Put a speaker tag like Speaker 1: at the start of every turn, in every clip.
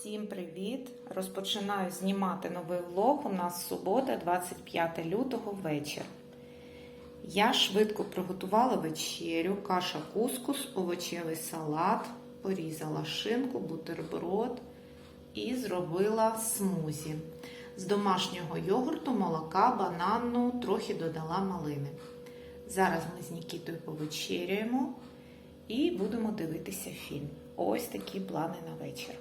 Speaker 1: Всім привіт! Розпочинаю знімати новий влог. У нас субота, 25 лютого вечір. Я швидко приготувала вечерю, каша кускус, овочевий салат, порізала шинку, бутерброд і зробила смузі. З домашнього йогурту, молока, банану, трохи додала малини. Зараз ми з Нікітою повечеряємо і будемо дивитися фільм. Ось такі плани на вечір.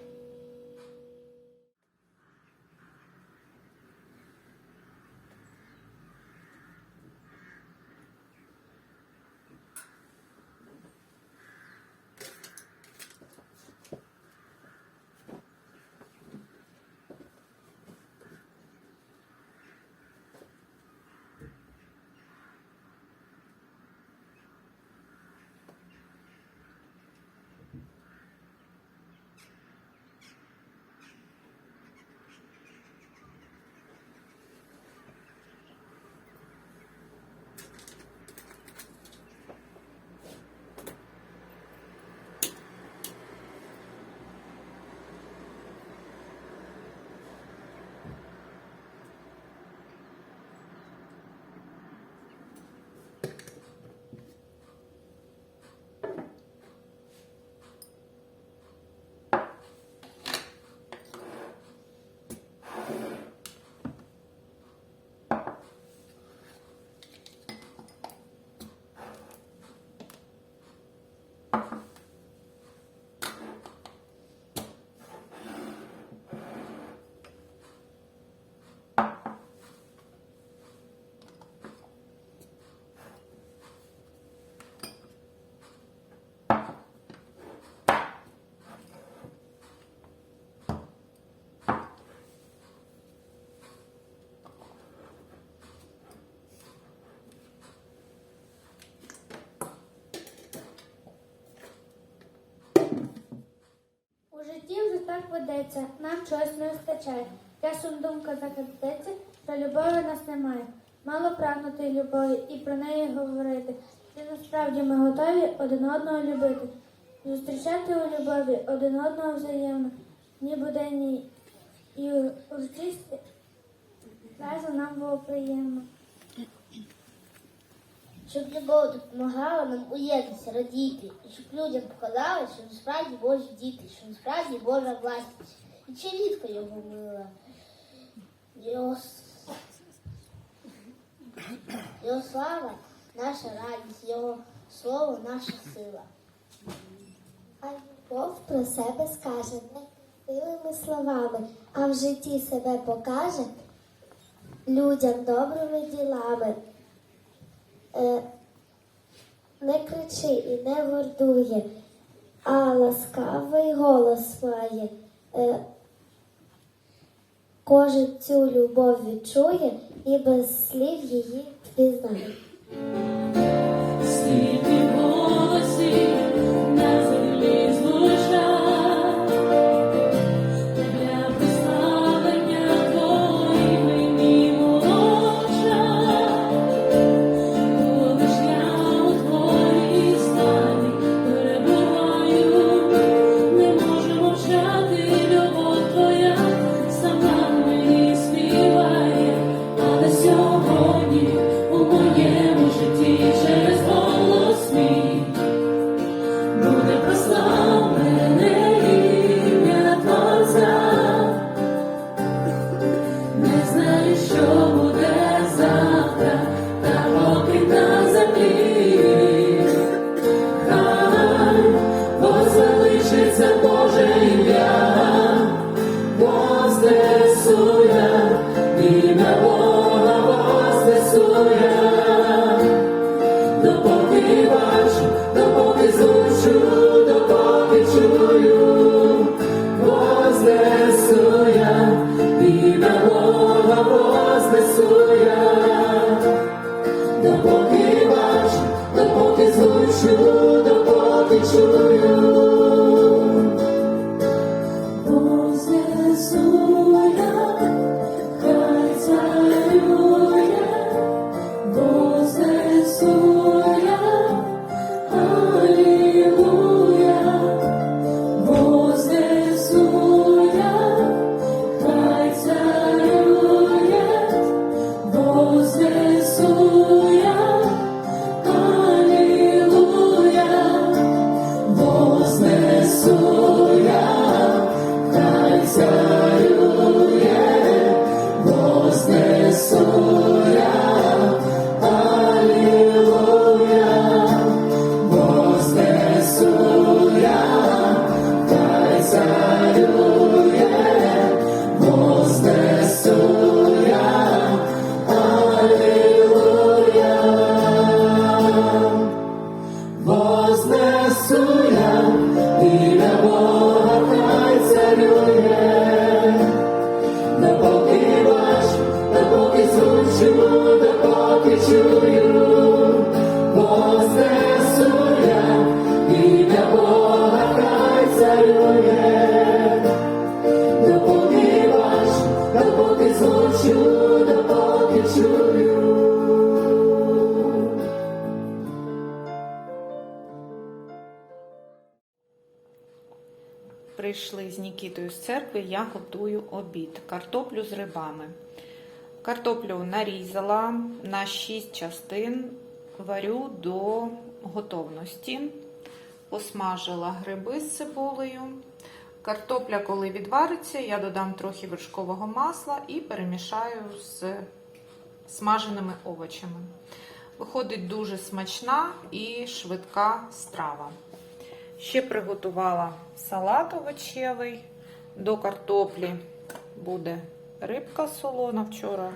Speaker 2: Так ведеться, нам чогось не вистачає. Часом думка закрадеться, що любові нас немає. Мало прагнути любові і про неї говорити. Чи насправді ми готові один одного любити, зустрічати у любові один одного взаємно, ніби день і урочисті разом нам було приємно.
Speaker 3: Щоб любов допомагала нам у радіти, і щоб людям показали, що насправді Божі діти, що насправді Божа власність. І чи рідко його мила. Його, його слава наша радість, його слово наша сила.
Speaker 4: А любов про себе скаже не милими словами, а в житті себе покаже людям добрими ділами. Е, не кричи і не гордує, а ласкавий голос має. Е, кожен цю любов відчує і без слів її впізнає.
Speaker 5: To you. Я
Speaker 1: готую обід. Картоплю з рибами. Картоплю нарізала на 6 частин, варю до готовності. Посмажила гриби з цибулею. Картопля, коли відвариться, я додам трохи вершкового масла і перемішаю з смаженими овочами. Виходить дуже смачна і швидка страва. Ще приготувала салат овочевий. До картоплі буде рибка солона. Вчора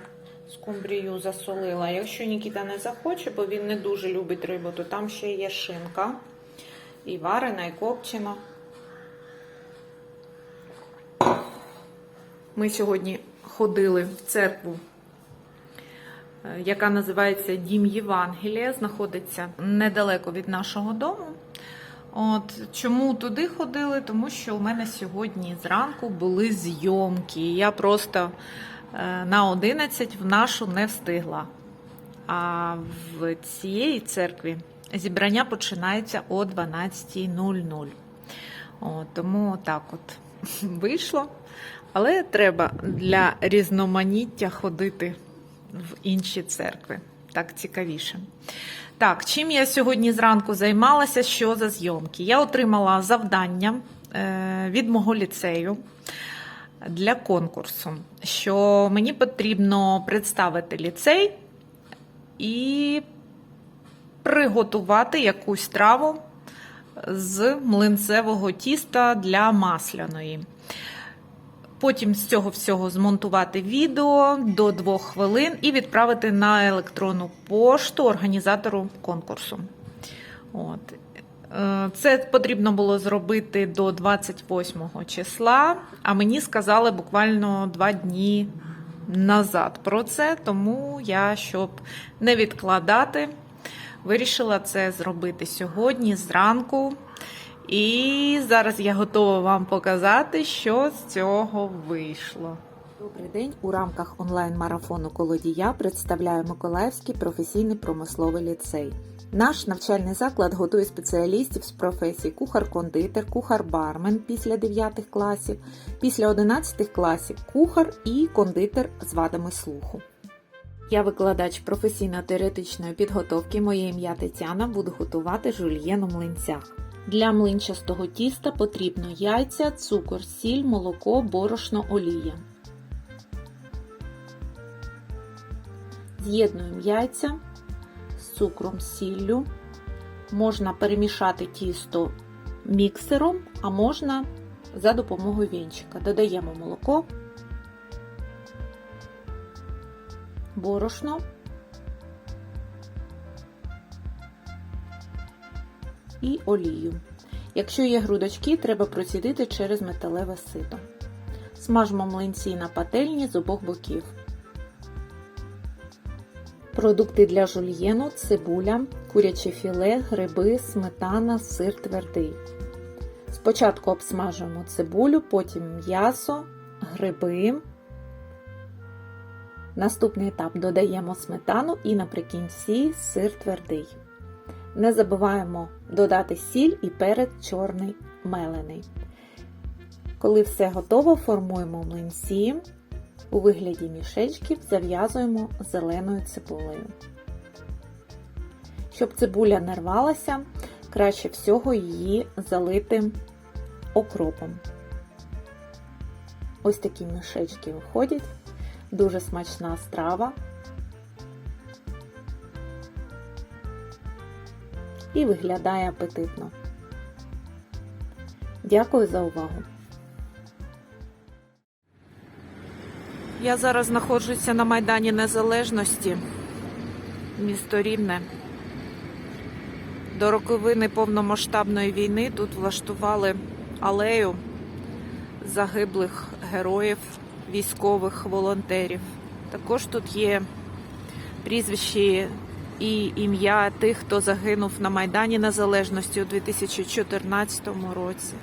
Speaker 1: скумбрію засолила. Якщо Нікіта не захоче, бо він не дуже любить рибу, то там ще є шинка. І варена, і копчена. Ми сьогодні ходили в церкву, е, яка називається Дім Євангелія, знаходиться недалеко від нашого дому. От чому туди ходили? Тому що у мене сьогодні зранку були зйомки. Я просто е, на 11 в нашу не встигла. А в цієї церкві зібрання починається о 12.00. От, тому так от вийшло. Але треба для різноманіття ходити в інші церкви. Так цікавіше. Так, чим я сьогодні зранку займалася? Що за зйомки? Я отримала завдання е, від мого ліцею для конкурсу, що мені потрібно представити ліцей і приготувати якусь страву з млинцевого тіста для масляної. Потім з цього всього змонтувати відео до двох хвилин і відправити на електронну пошту організатору конкурсу. От. Е, Це потрібно було зробити до 28 числа, а мені сказали буквально два дні назад про це, тому я, щоб не відкладати, вирішила це зробити сьогодні зранку. І зараз я готова вам показати, що з цього вийшло.
Speaker 6: Добрий день! У рамках онлайн-марафону Колодія представляю Миколаївський професійний промисловий ліцей. Наш навчальний заклад готує спеціалістів з професій кухар-кондитер, кухар-бармен після 9 класів, після 11 класів кухар і кондитер з вадами слуху. Я викладач професійно-теоретичної підготовки. Моє ім'я Тетяна буду готувати жульєн у млинцях. Для млинчастого тіста потрібно яйця, цукор, сіль, молоко, борошно, олія. З'єднуємо яйця з цукром, сіллю. Можна перемішати тісто міксером, а можна за допомогою вінчика. Додаємо молоко, борошно і олію. Якщо є грудочки, треба процідити через металеве сито. Смажимо млинці на пательні з обох боків. Продукти для жульєну, цибуля, куряче філе, гриби, сметана, сир твердий. Спочатку обсмажуємо цибулю, потім м'ясо, гриби. Наступний етап додаємо сметану і наприкінці сир твердий. Не забуваємо додати сіль і перець чорний мелений. Коли все готово, формуємо млинці. У вигляді мішечків зав'язуємо зеленою цибулею. Щоб цибуля не рвалася, краще всього її залити окропом. Ось такі мішечки виходять. Дуже смачна страва. І виглядає апетитно. Дякую за увагу!
Speaker 1: Я зараз знаходжуся на Майдані Незалежності, місто Рівне. До роковини повномасштабної війни тут влаштували алею загиблих героїв, військових волонтерів. Також тут є прізвищі і ім'я тих, хто загинув на Майдані Незалежності у 2014 році.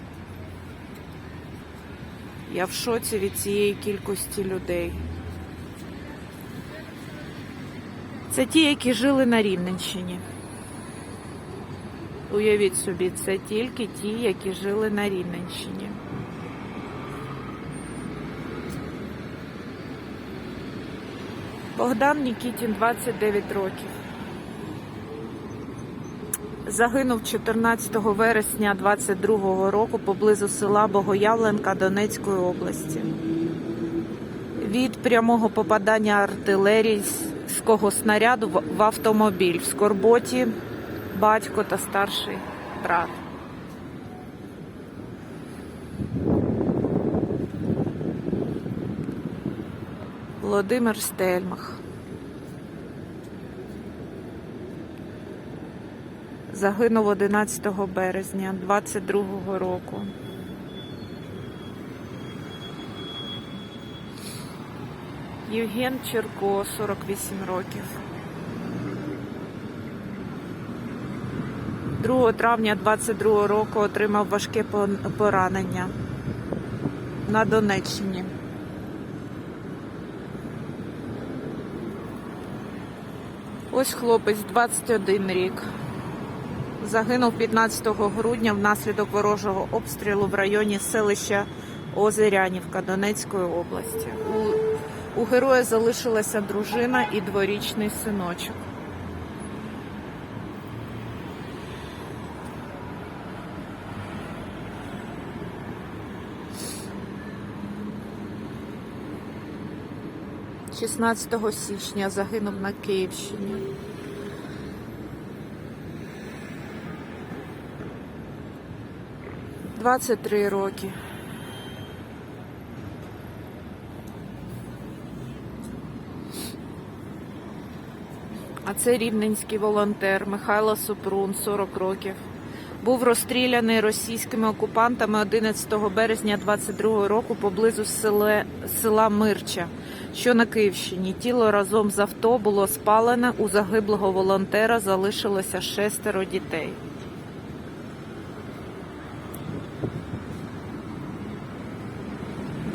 Speaker 1: Я в шоці від цієї кількості людей. Це ті, які жили на Рівненщині. Уявіть собі, це тільки ті, які жили на Рівненщині. Богдан Нікітін 29 років. Загинув 14 вересня 22 року поблизу села Богоявленка Донецької області. Від прямого попадання артилерійського снаряду в- в автомобіль в Скорботі батько та старший брат. Володимир Стельмах. Загинув 11 березня 22 року. Євген Черко, 48 років. 2 травня 22 року отримав важке поранення на Донеччині. Ось хлопець 21 рік. Загинув 15 грудня внаслідок ворожого обстрілу в районі селища Озерянівка Донецької області. У, у героя залишилася дружина і дворічний синочок. Шістнадцятого січня загинув на Київщині. Двадцять три роки. А це рівненський волонтер Михайло Супрун, 40 років. Був розстріляний російськими окупантами 11 березня 22 року поблизу селе, села Мирча, що на Київщині. Тіло разом з авто було спалене. У загиблого волонтера залишилося шестеро дітей.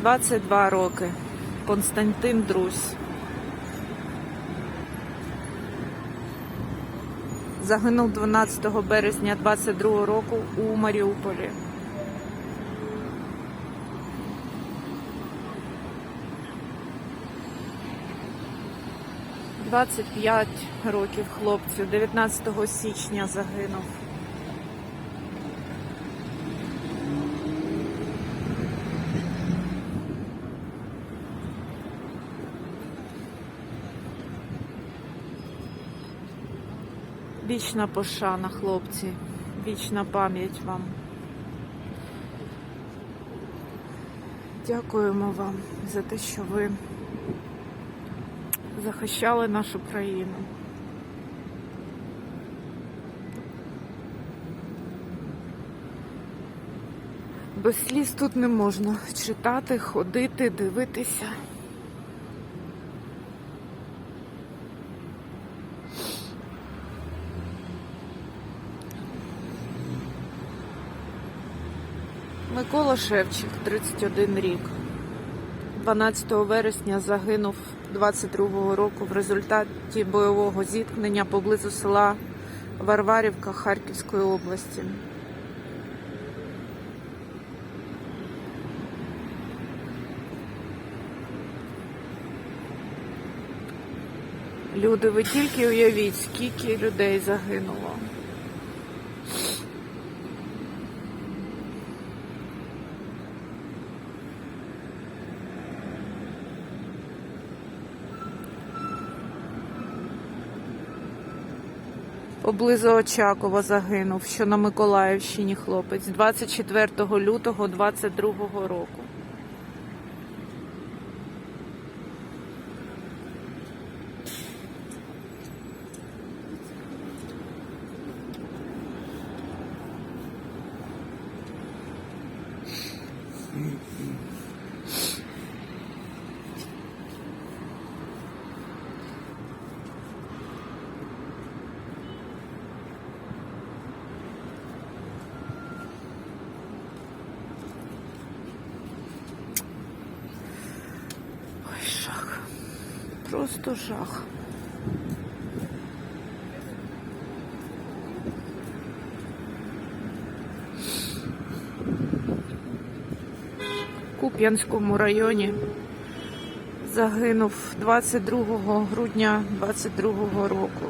Speaker 1: Двадцять два роки. Константин Друсь. Загинув 12 березня 22 року у Маріуполі. Двадцять п'ять років хлопцю, 19 січня загинув. Вічна пошана, хлопці, вічна пам'ять вам. Дякуємо вам за те, що ви захищали нашу країну. Без сліз тут не можна читати, ходити, дивитися. Микола Шевчик, 31 рік. 12 вересня загинув 22-го року в результаті бойового зіткнення поблизу села Варварівка Харківської області. Люди, ви тільки уявіть, скільки людей загинуло. Поблизу Очакова загинув, що на Миколаївщині хлопець 24 лютого 22 року. Ой, жах. Просто жах. Куп'янському районі Загинув 22 грудня 22 року.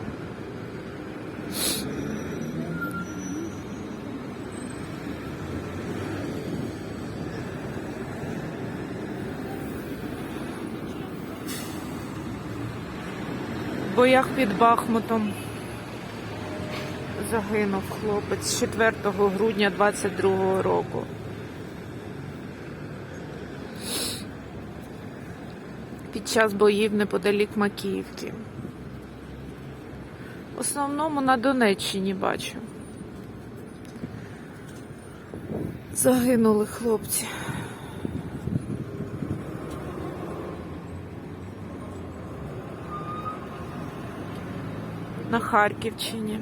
Speaker 1: В боях під Бахмутом загинув хлопець 4 грудня 22 року. Під час боїв неподалік Макіївки. В основному на Донеччині бачу. Загинули хлопці. На Харківщині.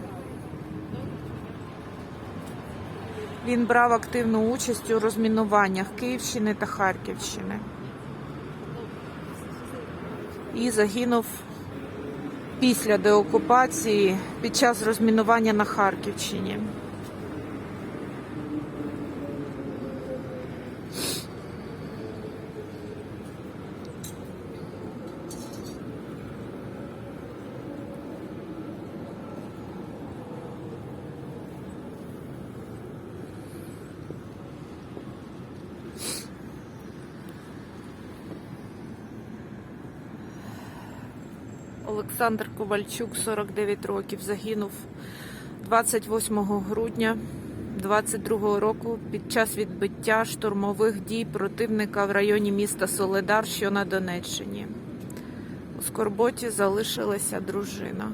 Speaker 1: Він брав активну участь у розмінуваннях Київщини та Харківщини. І загинув після деокупації під час розмінування на Харківщині. Олександр Ковальчук, 49 років, загинув 28 грудня 22 року під час відбиття штурмових дій противника в районі міста Соледар, що на Донеччині. У Скорботі залишилася дружина.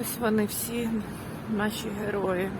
Speaker 1: Ось вони всі наші герої.